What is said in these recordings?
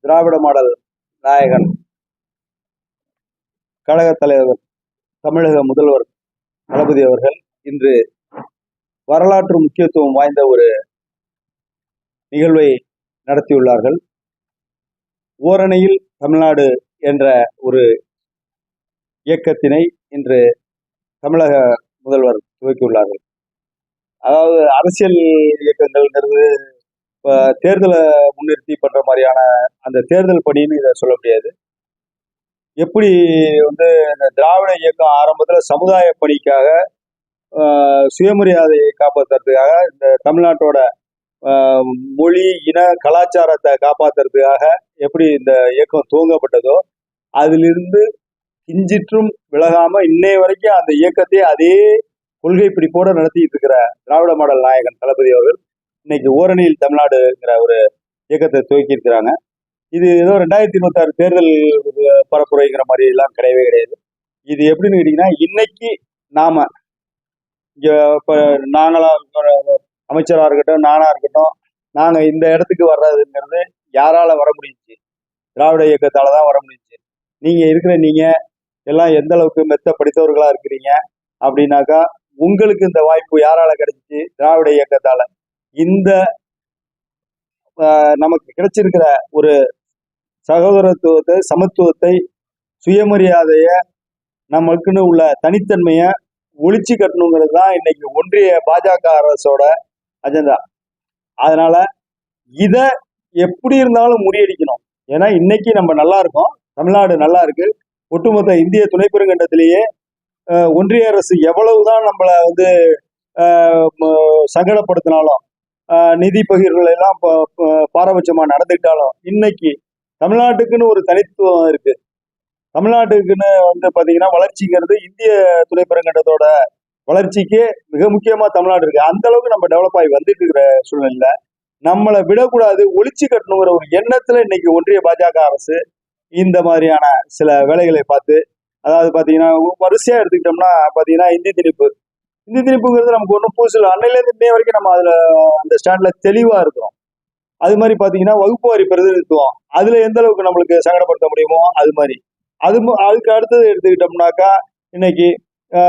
திராவிட model நாயகன் கழகத் தலைவர் தமிழக முதல்வர் தளபதி அவர்கள் இன்று வரலாற்று முக்கியத்துவம் வாய்ந்த ஒரு நிகழ்வை நடத்தியுள்ளார்கள். ஓரணையில் தமிழ்நாடு என்ற ஒரு இயக்கத்தினை இன்று தமிழக முதல்வர் துவக்கியுள்ளார்கள். அதாவது அரசியல் இயக்கங்கள்ங்கிறது இப்போ தேர்தலை முன்னிறுத்தி பண்ணுற மாதிரியான அந்த தேர்தல் பணின்னு இதை சொல்ல முடியாது. எப்படி வந்து இந்த திராவிட இயக்கம் ஆரம்பத்தில் சமுதாய பணிக்காக சுயமரியாதையை காப்பாற்றுறதுக்காக இந்த தமிழ்நாட்டோட மொழி இன கலாச்சாரத்தை காப்பாற்றுறதுக்காக எப்படி இந்த இயக்கம் துவங்கப்பட்டதோ அதிலிருந்து கிஞ்சிற்றும் விலகாம இன்னைய வரைக்கும் அந்த இயக்கத்தை அதே கொள்கை பிடிப்போட நடத்திட்டு இருக்கிற திராவிட மாடல் நாயகன் தளபதி அவர்கள் இன்னைக்கு ஓரணியில் தமிழ்நாடுங்கிற ஒரு இயக்கத்தை துவக்கியிருக்கிறாங்க. இது ஏதோ ரெண்டாயிரத்தி இருபத்தாறு தேர்தல் பரப்புரைங்கிற மாதிரி எல்லாம் கிடையவே கிடையாது. இது எப்படின்னு கேட்டீங்கன்னா இன்னைக்கு நாம இங்க இப்போ நாங்களா அமைச்சராக இருக்கட்டும் நானா இருக்கட்டும் நாங்கள் இந்த இடத்துக்கு வர்றதுங்கிறது யாரால வர முடிஞ்சுச்சு? திராவிட இயக்கத்தால தான் வர முடிஞ்சுச்சு. நீங்க இருக்கிற நீங்க எல்லாம் எந்த அளவுக்கு மெத்த படித்தவர்களா இருக்கிறீங்க? அப்படின்னாக்கா உங்களுக்கு இந்த வாய்ப்பு யாரால கிடைச்சிச்சு? திராவிட இயக்கத்தால. இந்த நமக்கு கிடைச்சிருக்கிற ஒரு சகோதரத்துவத்தை சமத்துவத்தை சுயமரியாதைய நமக்குன்னு உள்ள தனித்தன்மையை ஒழிச்சு கட்டணுங்கிறது தான் இன்னைக்கு ஒன்றிய பாஜக அரசோட அஜெண்டா. அதனால இத எப்படி இருந்தாலும் முறியடிக்கணும். ஏன்னா இன்னைக்கு நம்ம நல்லா இருக்கோம். தமிழ்நாடு நல்லா இருக்கு. ஒட்டுமொத்த இந்திய துணை பெருங்கண்டத்திலேயே ஒன்றிய அரசு எவ்வளவுதான் நம்மளை வந்து சங்கடப்படுத்தினாலும் நிதி பகிர்வுகள் எல்லாம் ப- பாரபட்சமா நடந்துக்கிட்டாலும் இன்னைக்கு தமிழ்நாட்டுக்குன்னு ஒரு தனித்துவம் இருக்கு. தமிழ்நாட்டுக்குன்னு வந்து பாத்தீங்கன்னா வளர்ச்சிங்கிறது இந்திய துணை பெருங்கண்டத்தோட வளர்ச்சிக்கு மிக முக்கியமா தமிழ்நாடு இருக்கு. அந்த அளவுக்கு நம்ம டெவலப் ஆகி வந்துட்டு இருக்கிற சூழ்நிலையில நம்மளை விடக்கூடாது ஒழிச்சு கட்டணுங்கிற ஒரு எண்ணத்துல இன்னைக்கு ஒன்றிய பாஜக அரசு இந்த மாதிரியான சில வேலைகளை பார்த்து அதாவது பாத்தீங்கன்னா வரிசையா எடுத்துக்கிட்டோம்னா பாத்தீங்கன்னா இந்தி திணிப்பு இந்த திணிப்புங்கிறது நமக்கு ஒன்றும் புதுசு இல்லை. அன்னையில இன்னைய வரைக்கும் நம்ம அதில் அந்த ஸ்டாண்டில் தெளிவாக இருக்கிறோம். அது மாதிரி பார்த்தீங்கன்னா வகுப்பு வாரி பிரதிநிதித்துவம். அதில் எந்த அளவுக்கு நம்மளுக்கு சங்கடப்படுத்த முடியுமோ அது மாதிரி. அது அதுக்கு அடுத்தது எடுத்துக்கிட்டோம்னாக்கா இன்னைக்கு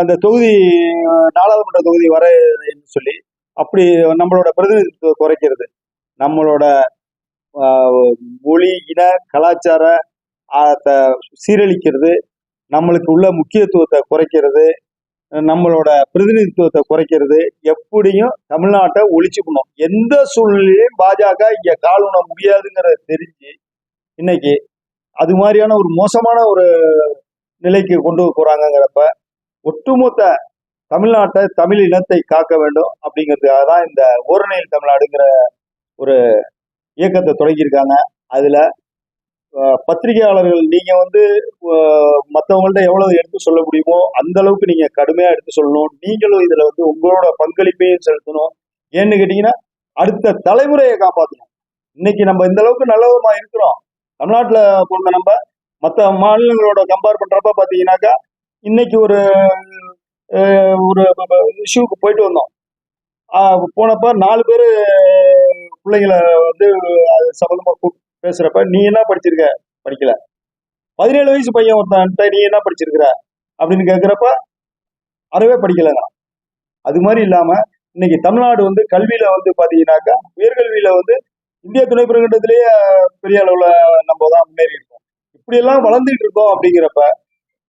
அந்த தொகுதி நாடாளுமன்ற தொகுதி வர சொல்லி அப்படி நம்மளோட பிரதிநிதித்துவம் குறைக்கிறது. நம்மளோட மொழி இன கலாச்சார சீரழிக்கிறது. நம்மளுக்கு உள்ள முக்கியத்துவத்தை குறைக்கிறது. நம்மளோட பிரதிநிதித்துவத்தை குறைக்கிறது. எப்படியும் தமிழ்நாட்டை ஒழிச்சுக்கணும் எந்த சூழ்நிலையும் பாஜக இங்க கால் ஊன முடியாதுங்கிறத தெரிஞ்சு இன்னைக்கு அது மாதிரியான ஒரு மோசமான ஒரு நிலைக்கு கொண்டு போறாங்கிறப்ப ஒட்டுமொத்த தமிழ்நாட்டை தமிழ் இனத்தை காக்க வேண்டும் அப்படிங்கிறதுக்காக தான் இந்த ஓரணையில் தமிழ்நாடுங்கிற ஒரு இயக்கத்தை தொடங்கியிருக்காங்க. அதுல பத்திரிகையாளர்கள் நீங்க வந்து மற்றவங்கள்ட்ட எவ்வளவு எடுத்து சொல்ல முடியுமோ அந்த அளவுக்கு நீங்க கடுமையா எடுத்து சொல்லணும். நீங்களும் இதுல வந்து உங்களோட பங்களிப்பையும் செலுத்தணும். ஏன்னு கேட்டீங்கன்னா அடுத்த தலைமுறையை காப்பாற்றணும் இன்னைக்கு நம்ம இந்த அளவுக்கு நல்லவிதமா இருக்கிறோம். தமிழ்நாட்டுல பிறந்த நம்ம மற்ற மாநிலங்களோட கம்பேர் பண்றப்ப பாத்தீங்கன்னாக்கா இன்னைக்கு ஒரு ஒரு இஷ்யூக்கு போயிட்டு வந்தோம். போனப்ப நாலு பேர் பிள்ளைங்களை வந்து அது சம்பந்தமா கூப்பிட்டு பேசுறப்ப நீ என்ன படிச்சிருக்க? படிக்கல. பதினேழு வயசு பையன் ஒருத்தன்ட்ட நீ என்ன படிச்சிருக்கிற? அப்படின்னு கேட்குறப்ப அறவே படிக்கலங்க அது மாதிரி இல்லாம இன்னைக்கு தமிழ்நாடு வந்து கல்வியில வந்து பாத்தீங்கன்னாக்கா உயர்கல்வியில வந்து இந்திய துணை பிரகண்டத்திலேயே பெரிய அளவுல நம்ம தான் முன்னேறி இருக்கோம். இப்படி எல்லாம் வளர்ந்துட்டு இருக்கோம் அப்படிங்கிறப்ப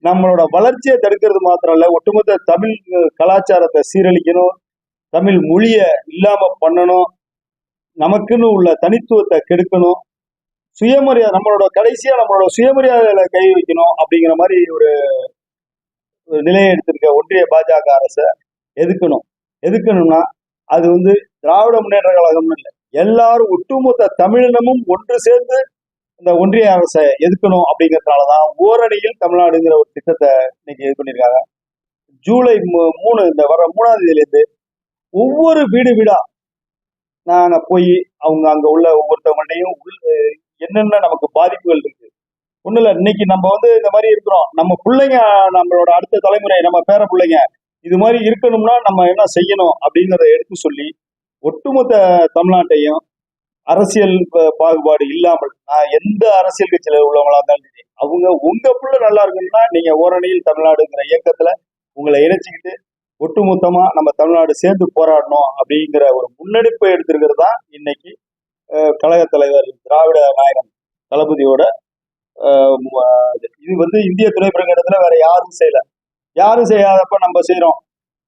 நம்மளோட வளர்ச்சியை தடுக்கிறது மாத்திரம் இல்ல ஒட்டுமொத்த தமிழ் கலாச்சாரத்தை சீரழிக்கணும் தமிழ் மொழியை இல்லாம பண்ணணும் நமக்குன்னு உள்ள தனித்துவத்தை கெடுக்கணும் சுயமரியாதை நம்மளோட கடைசியா நம்மளோட சுயமரியாதையில கை வைக்கணும் அப்படிங்கிற மாதிரி ஒரு ஒரு நிலையை எடுத்திருக்க ஒன்றிய பாஜக அரசை எதுக்கணும்? எதுக்கணும்னா அது வந்து திராவிட முன்னேற்ற கழகம்னு இல்லை. எல்லாரும் ஒட்டுமொத்த தமிழினமும் ஒன்று சேர்ந்து இந்த ஒன்றிய அரசை எதுக்கணும் அப்படிங்கறதுனாலதான் ஓரணியில் தமிழ்நாடுங்கிற ஒரு திட்டத்தை இன்னைக்கு இது பண்ணியிருக்காங்க. ஜூலை மூ- மூணு இந்த வர மூணாம் தேதியிலேருந்து ஒவ்வொரு வீடு வீடா நாங்க போய் அவங்க அங்க உள்ள ஒவ்வொருத்தவங்கள்டையும் என்னென்ன நமக்கு பாதிப்புகள் இருக்கு? ஒண்ணு இல்ல இன்னைக்கு நம்ம வந்து இந்த மாதிரி இருக்கிறோம். நம்ம பிள்ளைங்க நம்மளோட அடுத்த தலைமுறை நம்ம பேர பிள்ளைங்க இது மாதிரி இருக்கணும்னா நம்ம என்ன செய்யணும் அப்படிங்கிறத எடுத்து சொல்லி ஒட்டுமொத்த தமிழ்நாட்டையும் அரசியல் பாகுபாடு இல்லாமல் நான் எந்த அரசியல் கட்சியில உள்ளவங்களா இருந்தாலும் சரி அவங்க உங்க புள்ள நல்லா இருக்கணும்னா நீங்க ஓரணியில் தமிழ்நாடுங்கிற இயக்கத்துல உங்களை இணைச்சிக்கிட்டு ஒட்டுமொத்தமா நம்ம தமிழ்நாடு சேர்ந்து போராடணும் அப்படிங்கிற ஒரு முன்னெடுப்பை எடுத்திருக்கிறது தான் இன்னைக்கு கழக தலைவர் திராவிட நாயகம் தளபதியோட இது வந்து இந்திய துணைப்பிரகடனத்துல வேற யாரும் செய்யல. யாரும் செய்யாதப்ப நம்ம செய்யறோம்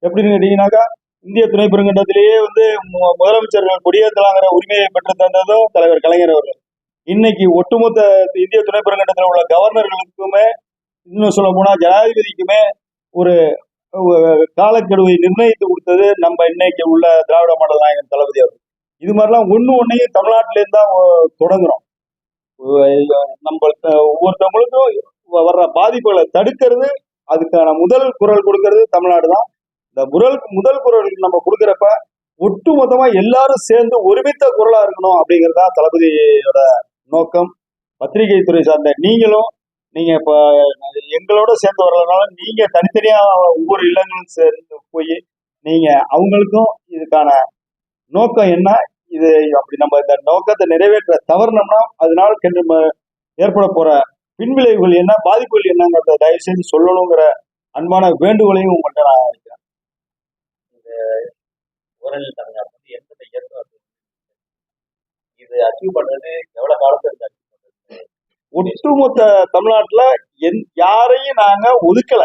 எப்படின்னு கேட்டீங்கன்னாக்கா இந்திய துணை பெருங்கண்டத்திலேயே வந்து மு- முதலமைச்சர்கள் குடியேற்றலாங்கிற உரிமையை பெற்று தந்ததும் தலைவர் கலைஞர் அவர்கள். இன்னைக்கு ஒட்டுமொத்த இந்திய துணை பெருங்கண்டத்தில் உள்ள கவர்னர்களுக்குமே இன்னும் சொல்ல போனா ஜனாதிபதிக்குமே ஒரு ஒரு காலக்கெடுவை நிர்ணயித்து கொடுத்தது நம்ம இன்னைக்கு உள்ள திராவிட மாடல் நாயகன் தளபதி அவர்கள். இது மாதிரிலாம் ஒன்று ஒன்றையும் தமிழ்நாட்டிலேருந்து தான் தொடங்குறோம். நம்ம நம்மளுக்கு ஒவ்வொருத்தவங்களுக்கும் வர்ற பாதிப்புகளை தடுக்கிறது அதுக்கான முதல் குரல் கொடுக்கறது தமிழ்நாடு தான். இந்த குரல் முதல் குரல் நம்ம கொடுக்குறப்ப ஒட்டு மொத்தமா எல்லாரும் சேர்ந்து ஒருமித்த குரலா இருக்கணும் அப்படிங்கிறதா தான் தளபதியோட நோக்கம். பத்திரிகை துறை சார்ந்த நீங்களும் நீங்க இப்ப எங்களோட சேர்ந்து வர்றதுனால நீங்க தனித்தனியா ஒவ்வொரு இல்லங்களும் சேர்ந்து போய் நீங்க அவங்களுக்கும் இதுக்கான நோக்கம் என்ன? இது அப்படி நம்ம இந்த நோக்கத்தை நிறைவேற்ற தவறுனோம்னா அதனால கெண்டு ம- ஏற்பட போற பின்விளைவுகள் என்ன பாதிப்புகள் என்னங்கிறத தயவு செய்து சொல்லணுங்கிற அன்பான வேண்டுகோளையும் உங்கள்கிட்ட நான் வைக்கிறேன். ஊரல் தமிழ்நாடு வந்து எந்தெந்த இயக்கம் இது அச்சீவ் பண்றது எவ்வளவு காலத்துல இருந்து ஒட்டுமொத்த தமிழ்நாட்டுல எந் யாரையும் நாங்க ஒதுக்கல.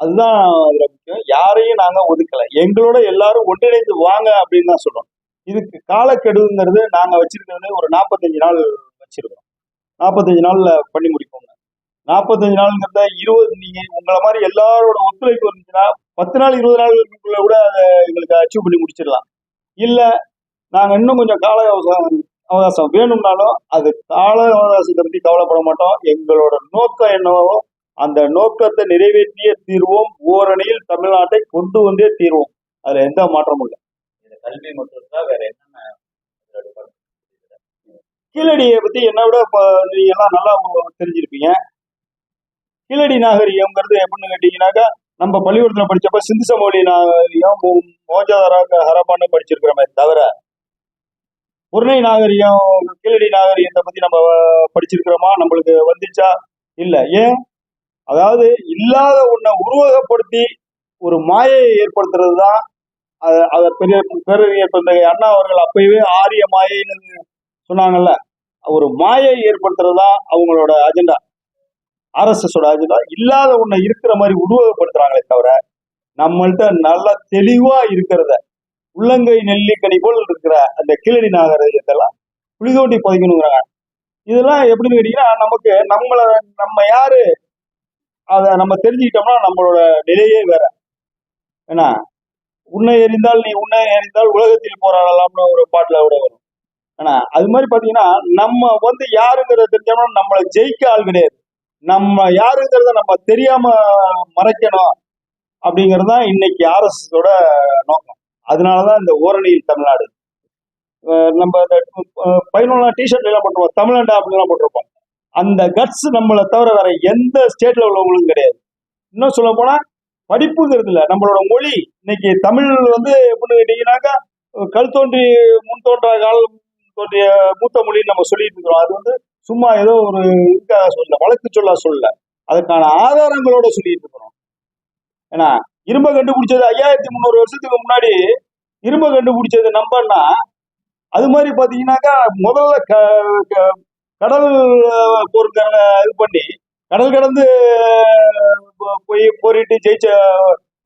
அதுதான் அதுல முக்கியம். யாரையும் நாங்க ஒதுக்கல. எங்களோட எல்லாரும் ஒன்றிணைந்து வாங்க அப்படின்னு தான் சொல்றோம் இதுக்கு காலக்கெடுங்கிறது நாங்கள் வச்சிருக்கிறது ஒரு நாற்பத்தஞ்சு நாள் வச்சிருக்கோம் நாற்பத்தஞ்சு நாளில் பண்ணி முடிப்போங்க. நாற்பத்தஞ்சு நாளுங்கிறத இருபது நீங்கள் உங்களை மாதிரி எல்லாரோட ஒத்துழைப்பு இருந்துச்சுன்னா பத்து நாள் இருபது நாளுக்குள்ள கூட அதை எங்களுக்கு அச்சீவ் பண்ணி முடிச்சிடலாம். இல்லை நாங்கள் இன்னும் கொஞ்சம் கால அவகாசம் அவகாசம் வேணும்னாலும் அது கால அவகாசத்தை பற்றி கவலைப்பட மாட்டோம். எங்களோட நோக்கம் என்னவோ அந்த நோக்கத்தை நிறைவேற்றியே தீர்வோம். ஓரணியில் தமிழ்நாட்டை கொண்டு வந்தே தீர்வோம். அதில் எந்த மாற்றமும் இல்லை. கல்வி மட்டும் தான் வேற என்னென்ன கீழடியை பத்தி என்ன விட நீங்க எல்லாம் நல்லா தெரிஞ்சிருப்பீங்க. கீழடி நாகரிகம்ங்கிறது எப்படின்னு கேட்டீங்கன்னாக்கா நம்ம பள்ளிக்கூடத்துல படிச்சப்ப சிந்து சமோலி நாகரிகம் மோ- ஹரப்பான்னு படிச்சிருக்கிறோமே தவிர உருணை நாகரிகம் கீழடி நாகரிகத்தை பத்தி நம்ம படிச்சிருக்கிறோமா? நம்மளுக்கு வந்துச்சா? இல்ல. ஏன்? அதாவது இல்லாத ஒன்றை உருவகப்படுத்தி ஒரு மாயையை ஏற்படுத்துறது தான் அத- பெரிய பேரறிஞர் தந்தை அண்ணா அவர்கள் அப்பயவே ஆரிய மாயைன்னு சொன்னாங்கல்ல ஒரு மாயை ஏற்படுத்துறது தான் அவங்களோட அஜெண்டா ஆர்எஸ்எஸோட அஜெண்டா இல்லாத ஒண்ணை இருக்கிற மாதிரி உருவகப்படுத்துறாங்களே தவிர நம்மள்கிட்ட நல்லா தெளிவா இருக்கிறத உள்ளங்கை நெல்லிக்கனி போல் இருக்கிற அந்த கிளடி நாகரிகத்தெல்லாம் குழி தோண்டி புதைக்கணுங்கிறாங்க. இதெல்லாம் எப்படின்னு கேட்டீங்கன்னா நமக்கு நம்மள நம்ம யாரு? அதை நம்ம தெரிஞ்சுக்கிட்டோம்னா நம்மளோட நிலையே வேற. ஏன்னா உன்னை எறிந்தால் நீ உன்னை எறிந்தால் உலகத்தில் போராடலாம்னு ஒரு பாட்டுல கூட வரும். ஏன்னா அது மாதிரி பாத்தீங்கன்னா நம்ம வந்து யாருங்கிறத தெரிஞ்சோம்னா நம்மளை ஜெயிக்க ஆள் கிடையாது. நம்ம யாருங்கிறத நம்ம தெரியாம மறைக்கணும் அப்படிங்கிறது தான் இன்னைக்கு ஆர்எஸ்எஸோட நோக்கம். அதனாலதான் இந்த ஓரணியில் தமிழ்நாடு. நம்ம இந்த பதினொன்னா டிஷர்ட் எல்லாம் போட்டிருப்போம். தமிழ்நாடு அப்படிலாம் போட்டிருப்போம். அந்த கட்ஸ் நம்மளை தவிர வேற எந்த ஸ்டேட்ல உள்ளவங்களும் கிடையாது. இன்னும் சொல்ல போனா படிப்புங்கிறது இல்லை. நம்மளோட மொழி. இன்னைக்கு தமிழ் வந்து எப்படின்னு கேட்டீங்கன்னாக்கா கல் தோன்றி முன் தோன்ற காலம் தோன்றிய மூத்த மொழின்னு நம்ம சொல்லிட்டு இருக்கிறோம். அது வந்து சும்மா ஏதோ ஒரு இதுக்காக சொல்லல வழக்கு சொல்ல சொல்லல. அதுக்கான ஆதாரங்களோட சொல்லிட்டு இருக்கிறோம். ஏன்னா இரும்ப கண்டுபிடிச்சது ஐயாயிரத்தி முந்நூறு வருஷத்துக்கு முன்னாடி இரும்ப கண்டுபிடிச்சது நம்பன்னா அது மாதிரி பாத்தீங்கன்னாக்கா முதல்ல க- க- கடல் போருக்கான இது பண்ணி கடல் கடந்து போ- போய் போரிட்டு ஜெயிச்ச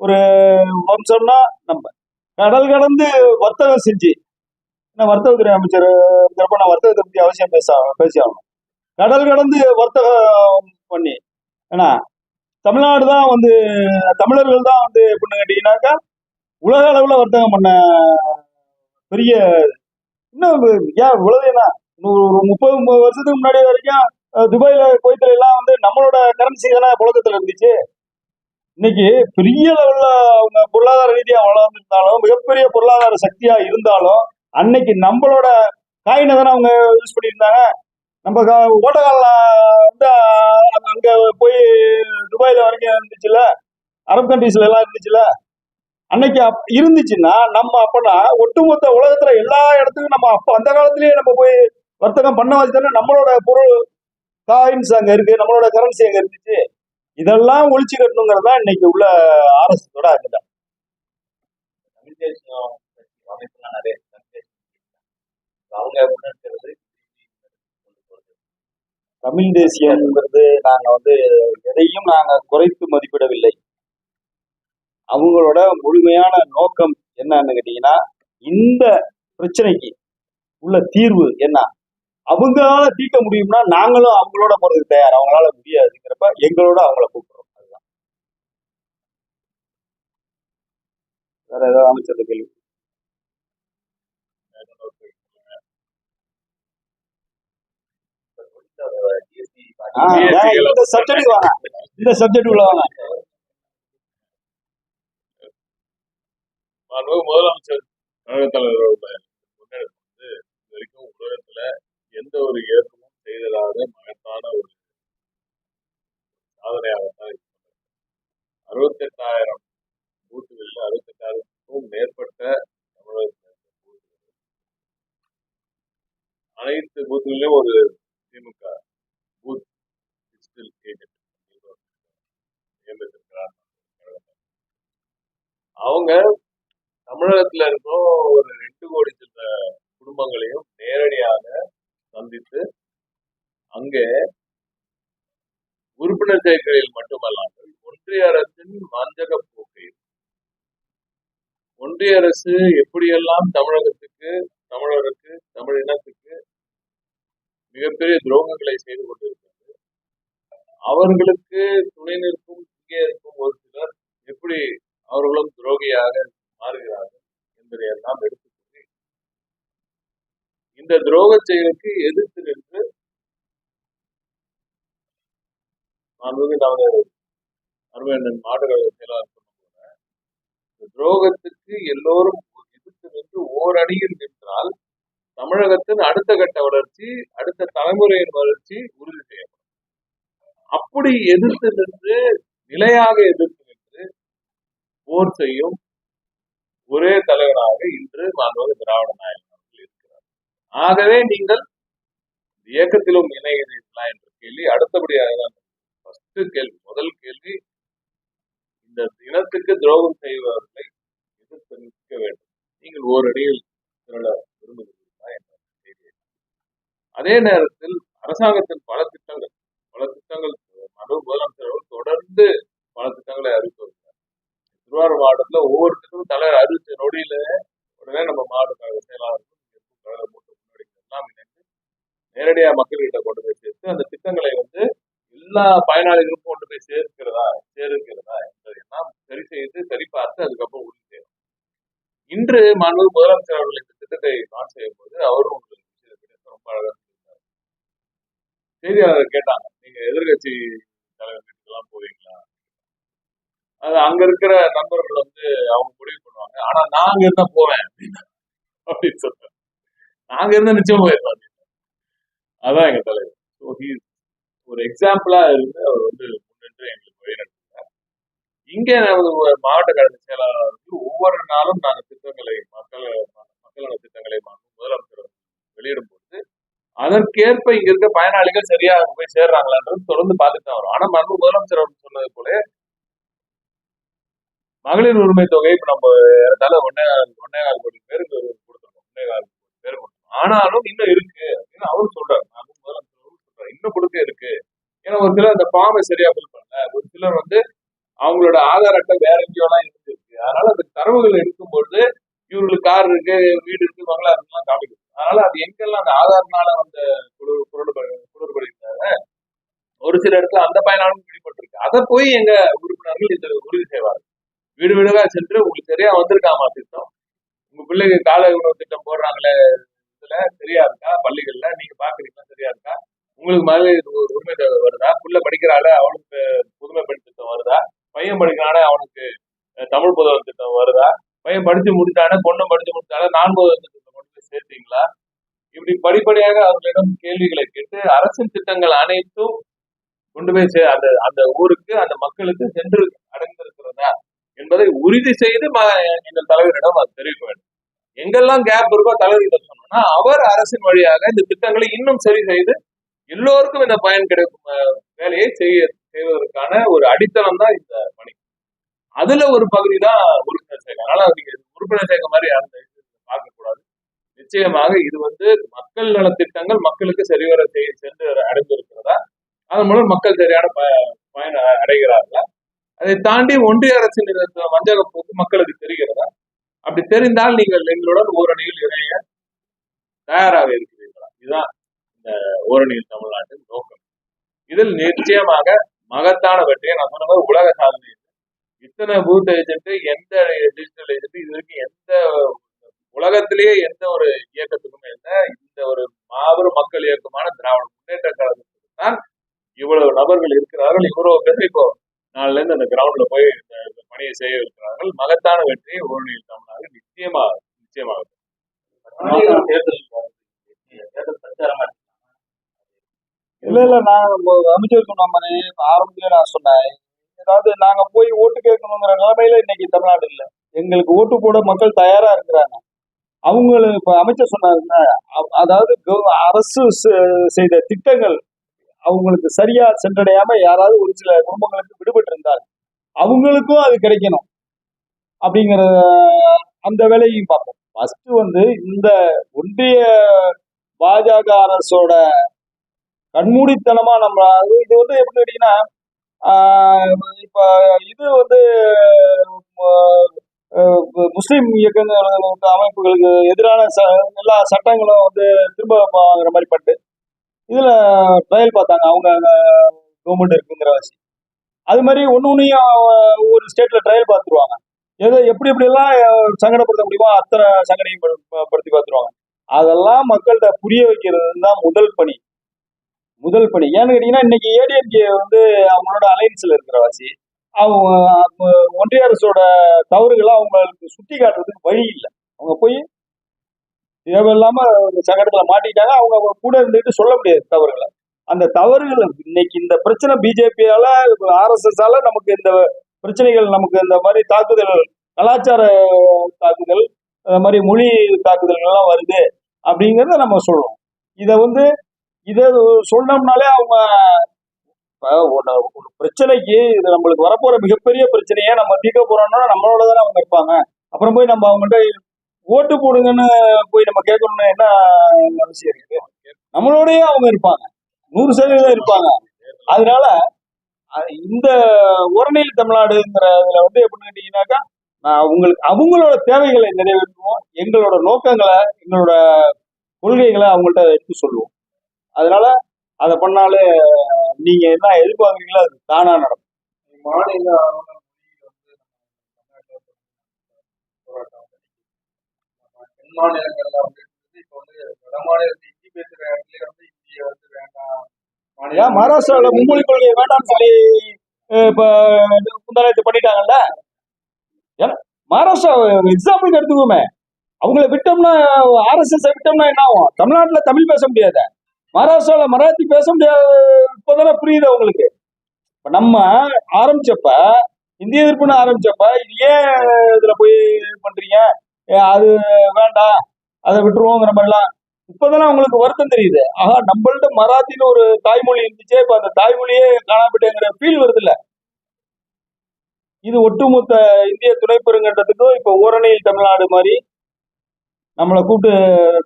ஒரு வம்சம்னா நம்ம. கடல் கடந்து வர்த்தகம் செஞ்சு. நான் வர்த்தகத்துறை அமைச்சர் இருக்கிறப்ப நான் வர்த்தகத்தை பற்றி அவசியம் பேச பேசி ஆகணும் கடல் கடந்து வர்த்தகம் பண்ணி. ஏன்னா தமிழ்நாடு தான் வந்து தமிழர்கள் தான் வந்து எப்படின்னு கேட்டீங்கன்னாக்கா உலக அளவில் வர்த்தகம் பண்ண பெரிய இன்னும் ஏன் உலகம் என்ன இன்னும் ஒரு முப்பது முப்பது வருஷத்துக்கு முன்னாடி வரைக்கும் துபாயில குவைத்துல எல்லாம் வந்து நம்மளோட கரன்சி தானே புழக்கத்துல இருந்துச்சு. இன்னைக்கு பெரிய லெவல்ல அவங்க பொருளாதார ரீதியா வளர்ந்துருந்தாலும் மிகப்பெரிய பொருளாதார சக்தியா இருந்தாலும் அன்னைக்கு நம்மளோட காயினை தானே அவங்க யூஸ் பண்ணியிருந்தாங்க. நம்ம கா- வந்து அங்க போய் துபாயில வரைக்கும் இருந்துச்சுல்ல அரபு கண்ட்ரீஸ்ல எல்லாம் இருந்துச்சுல்ல அன்னைக்கு அப்- இருந்துச்சுன்னா நம்ம அப்பனா ஒட்டுமொத்த உலகத்துல எல்லா இடத்துக்கும் நம்ம அப்ப அந்த காலத்திலேயே நம்ம போய் வர்த்தகம் பண்ண வச்சு தானே நம்மளோட பொருள் காயின்ஸ் அங்க இருக்கு நம்மளோட கரன்சி அங்க இருந்துச்சு இதெல்லாம் ஒழிச்சு கட்டணுங்கிறது தான் இன்னைக்கு உள்ள ஆர்எஸ்எஸோட அஜெண்டா. தமிழ் தேசியம் தேசியம்ங்கிறது நாங்க வந்து எதையும் நாங்க குறைத்து மதிப்பிடவில்லை. அவங்களோட முழுமையான நோக்கம் என்னன்னு கேட்டீங்கன்னா இந்த பிரச்சனைக்கு உள்ள தீர்வு என்ன? அவங்களால தீர்க்க முடியும்னா நாங்களும் அவங்களோட போறதுக்கு தயார். அவங்களால முடியாதுங்கிறப்ப எங்களோட அவங்கள கூப்பிடுறோம். அதுதான். வேற ஏதாவது அமைச்சர் கேள்வி? இந்த சப்ஜெக்ட் வாங்க. இந்த சப்ஜெக்ட் உள்ள வாங்க. முதலமைச்சர் கழக தலைவரோட முன்னெடுப்பு வந்து இது வரைக்கும் உலகத்துல எந்த ஒரு இயக்கமும் செய்திடாத மகத்தான ஒரு சாதனையாகத்தான் இருக்கு அறுபத்தெட்டாயிரம் பூத்துகளில் அறுபத்தெட்டாயிரத்துக்கும் மேற்பட்ட தமிழகத்தில் அனைத்து பூத்துகளிலும் ஒரு திமுக பூத் டிஜிட்டல் ஏஜென்ட் நியமித்திருக்கிறார். அவங்க தமிழகத்துல இருக்கும் ஒரு ரெண்டு கோடி சில குடும்பங்களையும் நேரடியாக சந்தித்து அங்கே உறுப்பினர் சேர்க்கையில் மட்டுமல்லாமல் ஒன்றிய அரசின் வஞ்சக போக்கை ஒன்றிய அரசு எப்படியெல்லாம் தமிழகத்துக்கு தமிழருக்கு தமிழ் இனத்துக்கு மிகப்பெரிய துரோகங்களை செய்து கொண்டிருக்கிறது அவர்களுக்கு துணை நிற்கும் இங்கே இருக்கும் ஒரு சிலர் எப்படி அவர்களும் துரோகியாக மாறுகிறார்கள் என்பதை எல்லாம் எடுத்துக்கொண்டு இந்த துரோக செயலுக்கு எதிர்த்து நின்று மாண்புமிகு நமது அருமையண்ணன் மாடுகள் செயலாளர் இந்த துரோகத்துக்கு எல்லோரும் எதிர்த்து நின்று ஓரணியில் நின்றால் தமிழகத்தின் அடுத்த கட்ட வளர்ச்சி அடுத்த தலைமுறையின் வளர்ச்சி உறுதி செய்யப்படும். அப்படி எதிர்த்து நின்று நிலையாக எதிர்த்து நின்று போர் செய்யும் ஒரே தலைவராக இன்று மாண்புமிகு திராவிட நாயகன் அவர்கள் இருக்கிறார் ஆகவே நீங்கள் இயக்கத்திலும் இணைகிறீர்களா என்ற கேள்வி அடுத்தபடியாக தான் ஃபர்ஸ்ட் கேள்வி முதல் கேள்வி இந்த இனத்துக்கு துரோகம் செய்பவர்களை எதிர்த்து நிற்க வேண்டும். நீங்கள் ஓரடியில் திரள விரும்புகிறீர்களா என்ற கேள்வி. அதே நேரத்தில் அரசாங்கத்தின் பல திட்டங்கள் பல திட்டங்கள் மனு முதலமைச்சர்கள் தொடர்ந்து பல திட்டங்களை அறிவித்து வருகிறார். திருவாரூர் மாவட்டத்தில் ஒவ்வொரு திட்டமும் தலைவர் அறிவிச்ச நொடியில உடனே நம்ம மாவட்ட செயலாளர்கள் எல்லாம் இணைந்து நேரடியா மக்கள்கிட்ட கொண்டு போய் சேர்த்து அந்த திட்டங்களை வந்து எல்லா பயனாளிகளுக்கும் கொண்டு போய் சேர்க்கிறதா சேர்க்கிறதா என்பதையெல்லாம் சரி செய்து சரி பார்த்து அதுக்கப்புறம் உறுதி செய்யணும் இன்று மாண்பு முதலமைச்சர் அவர்கள் இந்த திட்டத்தை லான்ச் செய்யும் போது அவரும் உங்களுக்கு ரொம்ப அழகாக சொல்லியிருந்தார். செய்தியாளர் கேட்டாங்க நீங்க எதிர்கட்சி தலைவர் வீட்டுக்கெல்லாம் போவீங்களா? அது அங்க இருக்கிற நண்பர்கள் வந்து அவங்க முடிவு பண்ணுவாங்க ஆனா நாங்க இருந்தா போவேன் அப்படின்னு. அப்படின்னு சொல்றாரு. நாங்க இருந்தா நிச்சயம் போயிருப்போம் அதான் எங்க தலைவர். ஸோ ஹீ ஒரு எக்ஸாம்பிளா இருந்து அவர் வந்து முன்னின்று எங்களுக்கு வழிநடத்துகிறார் இங்கே நமது மாவட்ட கழக செயலாளருக்கு ஒவ்வொரு நாளும் நாங்கள் திட்டங்களை மக்கள் மக்கள் நல திட்டங்களை முதலமைச்சர் வெளியிடும் போது அதற்கேற்ப இங்க இருக்க பயனாளிகள் சரியா போய் சேர்றாங்களான்றது தொடர்ந்து பார்த்துட்டு வரும். ஆனா மாண்பு முதலமைச்சர் அவர் சொன்னது போல மகளிர் உரிமை தொகை இப்ப நம்ம ஏறத்தாழ ஒன்னே ஒன்னே நாலு கோடி பேருக்கு கொடுத்துருக்கோம் ஒன்னே கால் கோடி பேர் கொடுத்தோம் ஆனாலும் இன்னும் இருக்கு அப்படின்னு அவரும் சொல்றாரு. மாண்பு சொல்றாரு. இன்னும் கொடுக்க இருக்கு. ஏன்னா ஒரு சிலர் அந்த ஃபார்மை சரியா ஃபில் பண்ணல. ஒரு சிலர் வந்து அவங்களோட ஆதார் அட்டை வேற எங்கேயோலாம் இருந்துருக்கு. அதனால அந்த தரவுகள் எடுக்கும்பொழுது இவர்களுக்கு கார் இருக்கு வீடு இருக்கு பங்களா இருக்குலாம் காமிக்கும் அதனால அது எங்கெல்லாம் அந்த ஆதார்னால வந்த குளிர் ஒரு சில இடத்துல அந்த பயனாலும் பிடிபட்டிருக்கு அதை போய் எங்க உறுப்பினர்கள் இதில் உறுதி செய்வார்கள். வீடு வீடுகா சென்று உங்களுக்கு சரியா வந்திருக்காமா திட்டம்? உங்க பிள்ளைங்க காலை உணவு திட்டம் போடுறாங்களே இடத்துல சரியா இருக்கா பள்ளிகள்ல நீங்க பாக்குறீங்களா சரியா இருக்கா உங்களுக்கு மாதிரி ஒரு உரிமை தேவை வருதா? புள்ள படிக்கிறாள அவனுக்கு புதுமை பெண் திட்டம் வருதா? பையன் படிக்கிறானே அவனுக்கு தமிழ் புதவன் திட்டம் வருதா? பையன் படிச்சு முடிச்சானே பொண்ணும் படிச்சு முடிச்சாலே நான் புதவன் திட்டத்தை கொண்டு போய் சேர்த்தீங்களா? இப்படி படிப்படியாக அவர்களிடம் கேள்விகளை கேட்டு அரசின் திட்டங்கள் அனைத்தும் கொண்டு போய் சே அந்த அந்த ஊருக்கு அந்த மக்களுக்கு சென்று அடைந்திருக்கிறதா என்பதை உறுதி செய்து எங்கள் தலைவரிடம் அது தெரிவிக்க வேண்டும். எங்கெல்லாம் கேப் இருக்கோ தலைவர்கிட்ட ஆனா அவர் அரசின் வழியாக இந்த திட்டங்களை இன்னும் சரி செய்து எல்லோருக்கும் இந்த பயன் கிடைக்கும் வேலையை செய்ய செய்வதற்கான ஒரு அடித்தளம் தான் இந்த பணி. அதுல ஒரு பகுதி தான் உறுப்பினர் சேர்க்கை அதனால நீங்க உறுப்பினர் சேர்க்கை மாதிரி அந்த பார்க்கக்கூடாது பார்க்க கூடாது நிச்சயமாக இது வந்து மக்கள் நலத்திட்டங்கள் மக்களுக்கு சரிவர செய்ய சென்று அடைந்திருக்கிறதா? அதன் மூலம் மக்கள் சரியான ப- பயன் அடைகிறார்களா? அதை தாண்டி ஒன்றிய அரசின் வஞ்சக போக்கு மக்களுக்கு தெரிகிறதா? அப்படி தெரிந்தால் நீங்கள் எங்களுடன் ஓரணியில் இணைய. தயாராக இருக்கிறீர்களா? இதுதான் இந்த ஓரணியில் தமிழ்நாட்டின் நோக்கம். இதில் நிச்சயமாக மகத்தான வெற்றியை நான் சொன்ன மாதிரி உலக சாதனை இத்தனை பூத் ஏஜென்ட் எந்த டிஜிட்டல் ஏஜென்ட் இது வரைக்கும் எந்த உலகத்திலேயே எந்த ஒரு இயக்கத்துக்குமே இல்லை இந்த ஒரு மாபெரும் மக்கள் இயக்கமான திராவிட முன்னேற்ற கழகத்துக்கு தான் இவ்வளவு நபர்கள் இருக்கிறார்கள். இவ்வளவு பேர் இப்போ நாளில இருந்து அந்த கிரவுண்ட்ல போய் இந்த பணியை செய்ய இருக்கிறார்கள். மகத்தான வெற்றியை ஊழலில் தமிழ்நாடு நிச்சயமாக நிச்சயமாக இல்ல இல்ல நான் அமைச்சர் சொன்ன மாதிரி ஆரம்பத்திலே நான் சொன்னேன். அதாவது நாங்க போய் ஓட்டு கேட்கணுங்கிற நிலைமையில இன்னைக்கு தமிழ்நாடு இல்ல. எங்களுக்கு ஓட்டு போட மக்கள் தயாரா இருக்கிறாங்க. அவங்களுக்கு இப்ப அமைச்சர் சொன்னாருங்க அதாவது அரசு செ- செய்த திட்டங்கள் அவங்களுக்கு சரியா சென்றடையாம யாராவது ஒரு சில குடும்பங்களுக்கு விடுபட்டு இருந்தால் அவங்களுக்கும் அது கிடைக்கணும். அப்படிங்கிற அந்த வேலையும் பார்ப்போம். ஃபர்ஸ்ட் வந்து இந்த ஒன்றிய பாஜக அரசோட கண்மூடித்தனமா நம்ம இது வந்து எப்படி கேட்டீங்கன்னா இப்ப இது வந்து முஸ்லீம் ஆஹ் இயக்கங்கள் அமைப்புகளுக்கு எதிரான ச எல்லா சட்டங்களும் வந்து திரும்ப வாங்குற மாதிரி பட்டு இதுல ட்ரையல் பார்த்தாங்க அவங்க கவர்மெண்ட் இருக்குங்கிற வச்சு. அது மாதிரி ஒன்று ஒன்றையும் ஒரு ஸ்டேட்ல ட்ரையல் பார்த்துருவாங்க. எதை எப்படி எப்படியெல்லாம் சங்கடப்படுத்த முடியுமோ அத்தனை சங்கடையும் படு- படுத்தி பார்த்துருவாங்க. அதெல்லாம் மக்கள்கிட்ட புரிய வைக்கிறது தான் முதல் பணி. முதல் பணி. ஏன்னு கேட்டீங்கன்னா இன்னைக்கு ஏடிஎம்கே வந்து அவங்களோட அலைன்ஸ்ல இருக்கிற வாசி அவங்க ஒன்றிய அரசோட தவறுகளை அவங்களுக்கு சுட்டி காட்டுறதுக்கு வழி இல்லை. அவங்க போய் தேவையில்லாம சங்கடத்துல மாட்டிட்டாங்க அவங்க அவங்க கூட இருந்துட்டு சொல்ல முடியாது தவறுகளை. அந்த தவறுகள் இன்னைக்கு இந்த பிரச்சனை பிஜேபியால ஆர்எஸ்எஸ்ஸால நமக்கு இந்த பிரச்சனைகள் நமக்கு இந்த மாதிரி தாக்குதல் கலாச்சார தாக்குதல் இந்த மாதிரி மொழி தாக்குதல்கள் எல்லாம் வருது அப்படிங்கிறத நம்ம சொல்றோம். இதை வந்து இதை சொன்னோம்னாலே அவங்க ஒரு பிரச்சனைக்கு இது நம்மளுக்கு வரப்போற மிகப்பெரிய பிரச்சனையை நம்ம தீர்க்க போறோம்னா நம்மளோட தானே அவங்க இருப்பாங்க. அப்புறம் போய் நம்ம அவங்கள்ட்ட ஓட்டு போடுங்கன்னு போய் நம்ம கேட்கணும்னு என்ன அவசியம் இருக்கு? நம்மளோடய அவங்க இருப்பாங்க. நூறு சதவீதம் இருப்பாங்க. அதனால இந்த உரணியில் தமிழ்நாடுங்கிற இதுல வந்து எப்படின்னு கேட்டீங்கன்னாக்கா நான் உங்களுக்கு அவங்களோட தேவைகளை நிறைவேற்றுவோம். எங்களோட நோக்கங்களை எங்களோட கொள்கைகளை அவங்கள்ட்ட எடுத்து சொல்லுவோம். அதனால அதை பண்ணாலே நீங்க என்ன எதிர்பார்க்குறீங்களோ அது தானா நடக்கும். மாநில வந்து வந்து மாநிலங்கள்ல வந்து இப்போ வந்து வட மாநிலத்தை இந்தி பேசுற இடத்துல வந்து ஹிந்தியை வந்து வேண்டாம். ஏன் மகாராஷ்டிராவில் மும்மொழி கொள்கை வேண்டாம்னு சொல்லி இப்போ இப்ப பண்ணிட்டாங்கல்ல? ஏன்னா மகாராஷ்டிரா எக்ஸாம்பிளுக்கு எடுத்துக்கோமே. அவங்கள விட்டோம்னா ஆர்எஸ்எஸ் விட்டோம்னா என்ன ஆகும்? தமிழ்நாட்டுல தமிழ் பேச முடியாத. மகாராஷ்டிரால மராத்தி பேச முடியாது இப்போதானே புரியுது அவங்களுக்கு. இப்ப நம்ம ஆரம்பிச்சப்ப இந்திய எதிர்ப்புன்னு ஆரம்பிச்சப்ப இது ஏன் இதுல போய் இது பண்றீங்க? ஏ, அது வேண்டாம் அதை விட்டுருவோங்கிற மாதிரிலாம் இப்பதானே அவங்களுக்கு வருத்தம் தெரியுது. ஆஹா நம்மள்ட்ட மராத்தின்னு ஒரு தாய்மொழி இருந்துச்சே இப்ப அந்த தாய்மொழியே காணாமட்டேங்கிற ஃபீல் வருது இல்ல இது ஒட்டுமொத்த இந்திய துணை பெருங்கண்டத்துக்கும் இப்ப ஓரணியில் தமிழ்நாடு மாதிரி நம்மளை கூப்பிட்டு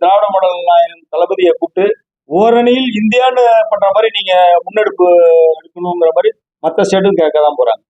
திராவிட மாடல் நாயகன் தளபதியை கூப்பிட்டு ஓரணியில் இந்தியான்னு பண்ற மாதிரி நீங்க முன்னெடுப்பு எடுக்கணுங்கிற மாதிரி மற்ற ஸ்டேட்டும் கேட்க தான் போறாங்க.